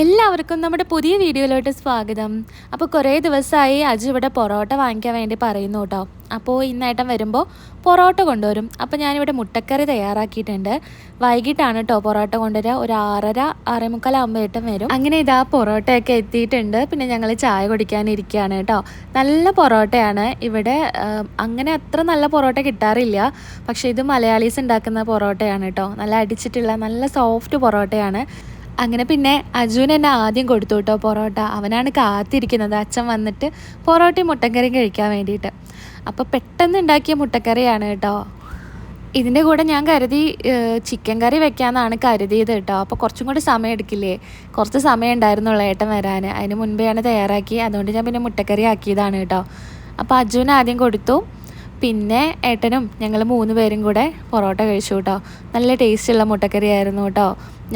എല്ലാവർക്കും നമ്മുടെ പുതിയ വീഡിയോയിലോട്ട് സ്വാഗതം. അപ്പോൾ കുറേ ദിവസമായി അജു ഇവിടെ പൊറോട്ട വാങ്ങിക്കാൻ വേണ്ടി പറയുന്നു കേട്ടോ. അപ്പോൾ ഇന്നേട്ടം വരുമ്പോൾ പൊറോട്ട കൊണ്ടുവരും. അപ്പോൾ ഞാനിവിടെ മുട്ടക്കറി തയ്യാറാക്കിയിട്ടുണ്ട്. വൈകിട്ടാണ് കേട്ടോ പൊറോട്ട കൊണ്ടുവരിക. ഒരു ആറര ആറേമുക്കാലാകുമ്പോൾ ഏട്ടം വരും. അങ്ങനെ ഇതാ പൊറോട്ടയൊക്കെ എത്തിയിട്ടുണ്ട്. പിന്നെ ഞങ്ങൾ ചായ കുടിക്കാനിരിക്കുകയാണ് കേട്ടോ. നല്ല പൊറോട്ടയാണ്. ഇവിടെ അങ്ങനെ അത്ര നല്ല പൊറോട്ട കിട്ടാറില്ല. പക്ഷേ ഇത് മലയാളീസ് ഉണ്ടാക്കുന്ന പൊറോട്ടയാണ് കേട്ടോ. നല്ല അടിച്ചിട്ടുള്ള നല്ല സോഫ്റ്റ് പൊറോട്ടയാണ്. അങ്ങനെ പിന്നെ അജുവിന് എന്നെ ആദ്യം കൊടുത്തു കേട്ടോ പൊറോട്ട. അവനാണ് കാത്തിരിക്കുന്നത്. അച്ഛൻ വന്നിട്ട് പൊറോട്ടയും മുട്ടക്കറിയും കഴിക്കാൻ വേണ്ടിയിട്ട്. അപ്പോൾ പെട്ടെന്ന് ഉണ്ടാക്കിയ മുട്ടക്കറിയാണ് കേട്ടോ. ഇതിന്റെ കൂടെ ഞാൻ കരുതി ചിക്കൻ കറി വെക്കാമെന്നാണ് കരുതിയത് കേട്ടോ. അപ്പോൾ കുറച്ചും കൂടി സമയം എടുക്കില്ലേ? കുറച്ച് സമയം ഉണ്ടായിരുന്നുള്ളൂ ഏട്ടൻ വരാൻ അതിന് മുൻപെയാണ് തയ്യാറാക്കി. അതുകൊണ്ട് ഞാൻ പിന്നെ മുട്ടക്കറി ആക്കിയതാണ് കേട്ടോ. അപ്പോൾ അജുവിന് ആദ്യം കൊടുത്തു. പിന്നെ ഏട്ടനും ഞങ്ങൾ മൂന്ന് പേരും കൂടെ പൊറോട്ട കഴിച്ചു കേട്ടോ നല്ല ടേസ്റ്റുള്ള മുട്ടക്കറി ആയിരുന്നു കേട്ടോ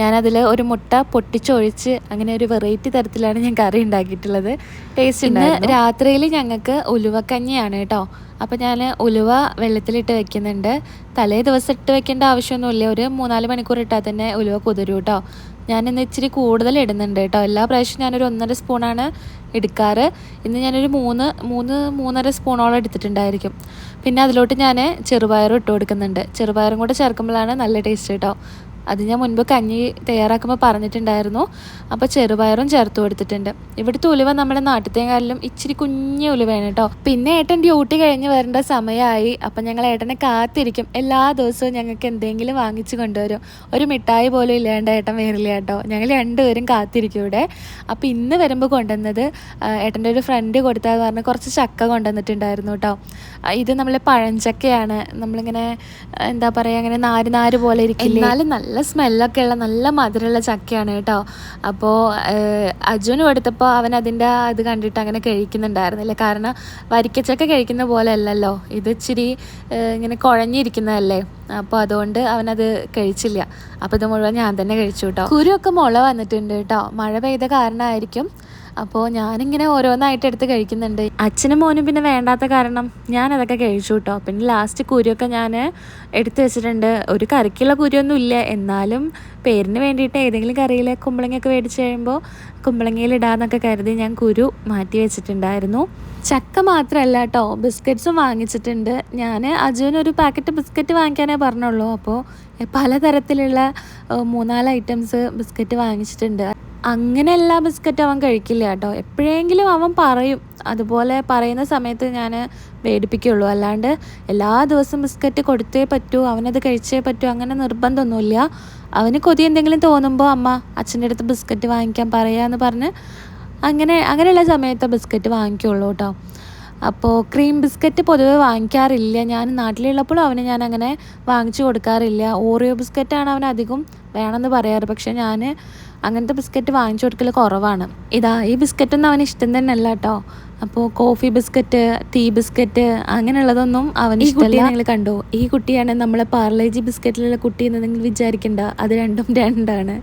ഞാനതിൽ ഒരു മുട്ട പൊട്ടിച്ചൊഴിച്ച് അങ്ങനെ ഒരു വെറൈറ്റി തരത്തിലാണ് ഞാൻ കറി ഉണ്ടാക്കിയിട്ടുള്ളത്. ടേസ്റ്റ് ഇന്ന് രാത്രിയിൽ ഞങ്ങൾക്ക് ഉലുവക്കഞ്ഞിയാണ് കേട്ടോ അപ്പോൾ ഞാൻ ഉലുവ വെള്ളത്തിലിട്ട് വെക്കുന്നുണ്ട്. തലേ ദിവസം ഇട്ട് വെക്കേണ്ട ആവശ്യമൊന്നുമില്ല. ഒരു മൂന്നാൽ മണിക്കൂർ ഇട്ടാൽ തന്നെ ഉലുവ കുതിരും കേട്ടോ ഞാനിന്ന് ഇച്ചിരി കൂടുതൽ ഇടുന്നുണ്ട് കേട്ടോ. എല്ലാ പ്രാവശ്യവും ഞാനൊരു ഒന്നര സ്പൂണാണ് എടുക്കാറ്. ഇന്ന് ഞാനൊരു മൂന്ന് മൂന്ന് മൂന്നര സ്പൂണോളം എടുത്തിട്ടുണ്ടായിരിക്കും. പിന്നെ അതിലോട്ട് ഞാൻ ചെറുപയറും ഇട്ട് കൊടുക്കുന്നുണ്ട്. ചെറുപയറും കൂടെ ചേർക്കുമ്പോഴാണ് നല്ല ടേസ്റ്റ് കേട്ടോ. അത് ഞാൻ മുൻപ് കഞ്ഞി തയ്യാറാക്കുമ്പോൾ പറഞ്ഞിട്ടുണ്ടായിരുന്നു. അപ്പോൾ ചെറുപയറും ചേർത്ത് കൊടുത്തിട്ടുണ്ട്. ഇവിടുത്തെ ഉലുവ നമ്മുടെ നാട്ടിലത്തെക്കാളിലും ഇച്ചിരി കുഞ്ഞ് ഉലുവയാണ് കേട്ടോ. പിന്നെ ഏട്ടൻ ഡ്യൂട്ടി കഴിഞ്ഞ് വരേണ്ട സമയമായി അപ്പം ഞങ്ങൾ ഏട്ടനെ കാത്തിരിക്കും. എല്ലാ ദിവസവും ഞങ്ങൾക്ക് എന്തെങ്കിലും വാങ്ങിച്ചു കൊണ്ടുവരും. ഒരു മിഠായി പോലും ഇല്ലാണ്ട് ഏട്ടൻ വരില്ല കേട്ടോ. ഞങ്ങൾ രണ്ടുപേരും കാത്തിരിക്കും ഇവിടെ. അപ്പോൾ ഇന്ന് വരുമ്പോൾ കൊണ്ടുവന്നത് ഏട്ടന്റെ ഒരു ഫ്രണ്ട് കൊടുത്താന്ന് പറഞ്ഞ് കുറച്ച് ചക്ക കൊണ്ടുവന്നിട്ടുണ്ടായിരുന്നു കേട്ടോ. ഇത് നമ്മൾ പഴഞ്ചക്കയാണ്. നമ്മളിങ്ങനെ എന്താ പറയുക അങ്ങനെ നാര് നാര് പോലെ ഇരിക്കില്ല? എന്നാലും നല്ല സ്മെല്ലൊക്കെ ഉള്ള നല്ല മധുരമുള്ള ചക്കയാണ് കേട്ടോ. അപ്പോൾ അജുന് എടുത്തപ്പോൾ അവൻ അതിന്റെ അത് കണ്ടിട്ട് അങ്ങനെ കഴിക്കുന്നുണ്ടായിരുന്നില്ല. കാരണം വരിക്കച്ചക്ക കഴിക്കുന്ന പോലെ അല്ലല്ലോ ഇത് ഇച്ചിരി ഇങ്ങനെ കുഴഞ്ഞിരിക്കുന്നതല്ലേ. അപ്പോൾ അതുകൊണ്ട് അവനത് കഴിച്ചില്ല. അപ്പോൾ ഇത് മുഴുവൻ ഞാൻ തന്നെ കഴിച്ചു കേട്ടോ. കുരുവൊക്കെ മുള വന്നിട്ടുണ്ട് കേട്ടോ. മഴ പെയ്ത കാരണമായിരിക്കും അപ്പോൾ ഞാനിങ്ങനെ ഓരോന്നായിട്ട് എടുത്ത് കഴിക്കുന്നുണ്ട്. അച്ഛനും മോനും പിന്നെ വേണ്ടാത്ത കാരണം ഞാൻ അതൊക്കെ കഴിച്ചു കേട്ടോ പിന്നെ ലാസ്റ്റ് കുരുവൊക്കെ ഞാൻ എടുത്ത് വെച്ചിട്ടുണ്ട്. ഒരു കറിക്കുള്ള കുരുവൊന്നും ഇല്ല. എന്നാലും പേരിന് വേണ്ടിയിട്ട് ഏതെങ്കിലും കറിയിൽ കുമ്പളങ്ങയൊക്കെ മേടിച്ച് കഴിയുമ്പോൾ കുമ്പളങ്ങയിൽ ഇടാന്നൊക്കെ കരുതി ഞാൻ കുരു മാറ്റി വെച്ചിട്ടുണ്ടായിരുന്നു. ചക്ക മാത്രമല്ല കേട്ടോ ബിസ്ക്കറ്റ്സും വാങ്ങിച്ചിട്ടുണ്ട്. ഞാൻ അജുവിന് ഒരു പാക്കറ്റ് ബിസ്ക്കറ്റ് വാങ്ങിക്കാനേ പറഞ്ഞുള്ളൂ. അപ്പോൾ പലതരത്തിലുള്ള മൂന്നാൽ ഐറ്റംസ് ബിസ്ക്കറ്റ് വാങ്ങിച്ചിട്ടുണ്ട്. അങ്ങനെ എല്ലാ ബിസ്ക്കറ്റും അവൻ കഴിക്കില്ല കേട്ടോ. എപ്പോഴെങ്കിലും അവൻ പറയും. അതുപോലെ പറയുന്ന സമയത്ത് ഞാൻ മേടിപ്പിക്കുള്ളൂ അല്ലാണ്ട് എല്ലാ ദിവസവും ബിസ്ക്കറ്റ് കൊടുത്തേ പറ്റൂ അവനത് കഴിച്ചേ പറ്റൂ അങ്ങനെ നിർബന്ധമൊന്നുമില്ല. അവന് കൊതി എന്തെങ്കിലും തോന്നുമ്പോൾ അമ്മ അച്ഛന്റെ അടുത്ത് ബിസ്ക്കറ്റ് വാങ്ങിക്കാൻ പറയാമെന്ന് പറഞ്ഞ് അങ്ങനെ അങ്ങനെയുള്ള സമയത്ത് ബിസ്ക്കറ്റ് വാങ്ങിക്കുള്ളൂ കേട്ടോ. അപ്പോൾ ക്രീം ബിസ്ക്കറ്റ് പൊതുവെ വാങ്ങിക്കാറില്ല. ഞാൻ നാട്ടിലുള്ളപ്പോഴും അവന് ഞാൻ അങ്ങനെ വാങ്ങിച്ചു കൊടുക്കാറില്ല. ഓറിയോ ബിസ്ക്കറ്റാണ് അവൻ അധികം വേണമെന്ന് പറയാറ്. പക്ഷേ ഞാൻ അങ്ങനത്തെ ബിസ്ക്കറ്റ് വാങ്ങിച്ചു കൊടുക്കൽ കുറവാണ്. ഇതാ ഈ ബിസ്ക്കറ്റൊന്നും അവന് ഇഷ്ടം തന്നെ അല്ല കേട്ടോ അപ്പോൾ കോഫി ബിസ്ക്കറ്റ് ടീ ബിസ്ക്കറ്റ് അങ്ങനെയുള്ളതൊന്നും അവന് ഇഷ്ടമല്ല. നിങ്ങൾ കണ്ടോ? ഈ കുട്ടിയാണ് നമ്മളെ പാർലേജി ബിസ്ക്കറ്റിലുള്ള കുട്ടി എന്ന് നിങ്ങൾ വിചാരിക്കണ്ട. അത് രണ്ടും രണ്ടാണ്.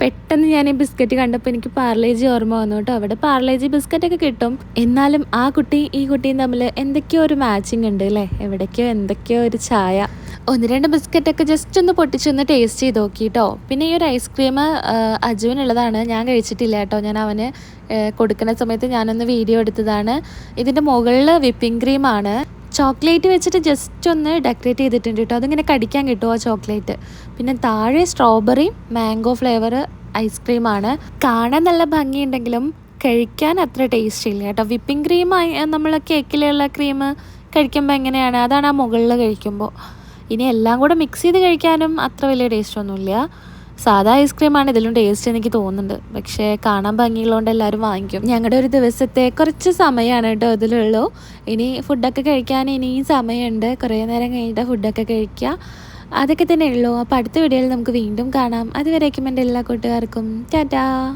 പെട്ടെന്ന് ഞാൻ ഈ ബിസ്ക്കറ്റ് കണ്ടപ്പോൾ എനിക്ക് പാർലേജി ഓർമ്മ വന്നു കേട്ടോ അവിടെ പാർലേജി ബിസ്ക്കറ്റൊക്കെ കിട്ടും. എന്നാലും ആ കുട്ടിയും ഈ കുട്ടിയും തമ്മിൽ എന്തൊക്കെയോ ഒരു മാച്ചിങ് ഉണ്ട് അല്ലേ എവിടേക്കോ എന്തൊക്കെയോ ഒരു ചായ ഒന്ന് രണ്ട് ബിസ്ക്കറ്റൊക്കെ ജസ്റ്റ് ഒന്ന് പൊട്ടിച്ചൊന്ന് ടേസ്റ്റ് ചെയ്ത് നോക്കി കേട്ടോ പിന്നെ ഈ ഒരു ഐസ്ക്രീം അജുവിനുള്ളതാണ്. ഞാൻ കഴിച്ചിട്ടില്ല കേട്ടോ. ഞാൻ അവന് കൊടുക്കുന്ന സമയത്ത് ഞാനൊന്ന് വീഡിയോ എടുത്തതാണ്. ഇതിന്റെ മുകളിൽ വിപ്പിംഗ് ക്രീമാണ് ചോക്ലേറ്റ് വെച്ചിട്ട് ജസ്റ്റ് ഒന്ന് ഡെക്കറേറ്റ് ചെയ്തിട്ടുണ്ട് കേട്ടോ. അതിങ്ങനെ കടിക്കാൻ കിട്ടുമോ ആ ചോക്ലേറ്റ് പിന്നെ താഴെ സ്ട്രോബെറി മാംഗോ ഫ്ലേവർ ഐസ്ക്രീമാണ് കാണാൻ നല്ല ഭംഗിയുണ്ടെങ്കിലും കഴിക്കാൻ അത്ര ടേസ്റ്റ് ഇല്ല കേട്ടോ. വിപ്പിംഗ് ക്രീം നമ്മൾ കേക്കിലുള്ള ക്രീം കഴിക്കുമ്പോൾ എങ്ങനെയാണ്? അതാണ് ആ മുകളിൽ കഴിക്കുമ്പോൾ ഇനി എല്ലാം കൂടെ മിക്സ് ചെയ്ത് കഴിക്കാനും അത്ര വലിയ ടേസ്റ്റ് ഒന്നുമില്ല. സാധാ ഐസ്ക്രീമാണ് ഇതിലും ടേസ്റ്റ് എനിക്ക് തോന്നുന്നുണ്ട്. പക്ഷേ കാണാൻ ഭംഗിയുള്ളതുകൊണ്ട് എല്ലാവരും വാങ്ങിക്കും. ഞങ്ങളുടെ ഒരു ദിവസത്തെ കുറച്ച് സമയമാണ് കേട്ടോ ഇതിലുള്ളൂ. ഇനി ഫുഡൊക്കെ കഴിക്കാൻ ഇനിയും സമയമുണ്ട്. കുറേ നേരം കഴിഞ്ഞിട്ട് ഫുഡൊക്കെ കഴിക്കുക അതൊക്കെ തന്നെ ഉള്ളൂ. അപ്പോൾ അടുത്ത വീഡിയോയിൽ നമുക്ക് വീണ്ടും കാണാം. അതുവരേക്കും എന്റെ എല്ലാ കൂട്ടുകാർക്കും. ടാറ്റാ.